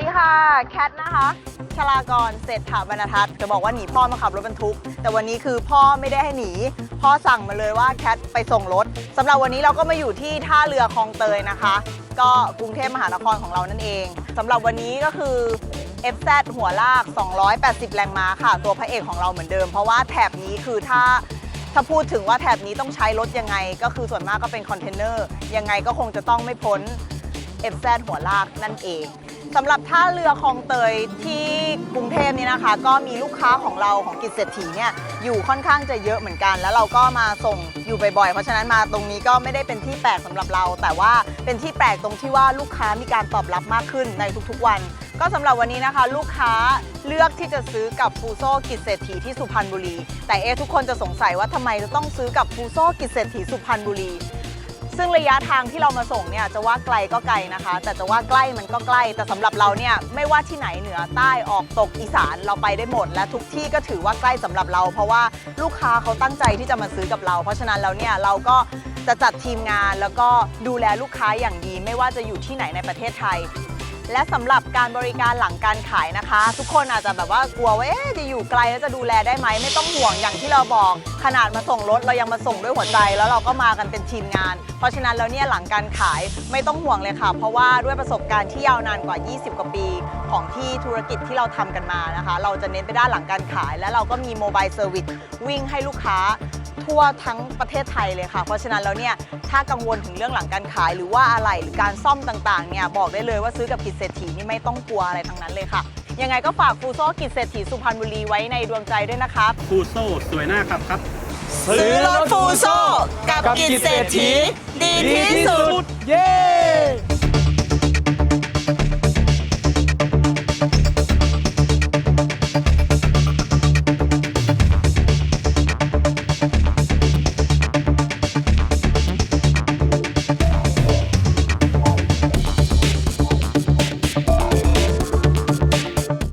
ดีค่ะ แคทนะคะ ชลากรเศรษฐาบรรทัศน์จะบอกว่าหนีพ่อมาขับรถบรรทุก แต่วันนี้คือพ่อไม่ได้ให้หนี พ่อสั่งมาเลยว่าแคทไปส่งรถสำหรับวันนี้เราก็มาอยู่ที่ท่าเรือคลองเตยนะคะ ก็กรุงเทพมหานครของเรานั่นเองสำหรับวันนี้ก็คือ FZ หัวลาก 280 แรงม้าค่ะ ตัวพระเอกของเราเหมือนเดิม เพราะว่าแถบนี้คือถ้าถ้าพูดถึงว่าแถบนี้ต้องใช้รถยังไง ก็คือส่วนมากก็เป็นคอนเทนเนอร์ยังไงก็คงจะต้องไม่พ้น FZ หัวลากนั่นเอง สำหรับท่าเรือคลองเตยที่กรุงเทพนี่นะคะ ก็มีลูกค้าของเราของกิจเศรษฐีเนี่ยอยู่ค่อนข้างจะเยอะเหมือนกัน แล้วเราก็มาส่งอยู่บ่อยๆ เพราะฉะนั้นมาตรงนี้ก็ไม่ได้เป็นที่แปลกสำหรับเรา แต่ว่าเป็นที่แปลกตรงที่ว่าลูกค้ามีการตอบรับมากขึ้นในทุกๆวัน ก็สำหรับวันนี้นะคะ ลูกค้าเลือกที่จะซื้อกับฟูโซกิจเศรษฐีที่สุพรรณบุรี แต่เอะทุกคนจะสงสัยว่าทำไมจะต้องซื้อกับฟูโซกิจเศรษฐีสุพรรณบุรี ซึ่งระยะทางที่เรามาส่งเนี่ยจะว่าไกลก็ไกลนะคะ แต่จะว่าใกล้มันก็ใกล้ แต่สำหรับเราเนี่ยไม่ว่าที่ไหนเหนือใต้ออกตกอีสานเราไปได้หมด และทุกที่ก็ถือว่าใกล้สำหรับเรา เพราะว่าลูกค้าเขาตั้งใจที่จะมาซื้อกับเรา เพราะฉะนั้นแล้วเนี่ยเราก็จะจัดทีมงานแล้วก็ดูแลลูกค้าอย่างดี ไม่ว่าจะอยู่ที่ไหนในประเทศไทย และสำหรับการบริการหลังการขายนะคะ ทุกคนอาจจะแบบว่ากลัวว่าจะอยู่ไกลแล้วจะดูแลได้ไหมไม่ต้องห่วงอย่างที่เราบอก ขนาดมาส่งรถเรายังมาส่งด้วยหัวใจ แล้วเราก็มากันเป็นทีมงาน เพราะฉะนั้นแล้วเนี่ยหลังการขายไม่ต้องห่วงเลยค่ะ เพราะว่าด้วยประสบการณ์ที่ยาวนานกว่า 20 กว่าปี ของที่ธุรกิจที่เราทำกันมานะคะ เราจะเน้นไปด้านหลังการขาย และเราก็มีโมบายเซอร์วิสวิ่งให้ลูกค้า ทั่วทั้งประเทศไทยเลยค่ะ เพราะฉะนั้นแล้วเนี่ยถ้ากังวลถึงเรื่องหลังการขาย หรือว่าอะไรหรือการซ่อมต่างๆเนี่ยบอกได้เลยว่าซื้อกับกิจเศรษฐีนี่ไม่ต้องกลัวอะไรทั้งนั้นเลยค่ะ ยังไงก็ฝากฟูโซกิจเศรษฐีสุพรรณบุรีไว้ในดวงใจด้วยนะครับฟูโซ่สวยหน้าครับครับซื้อรถฟูโซกับกิจเศรษฐีดีที่สุด เย้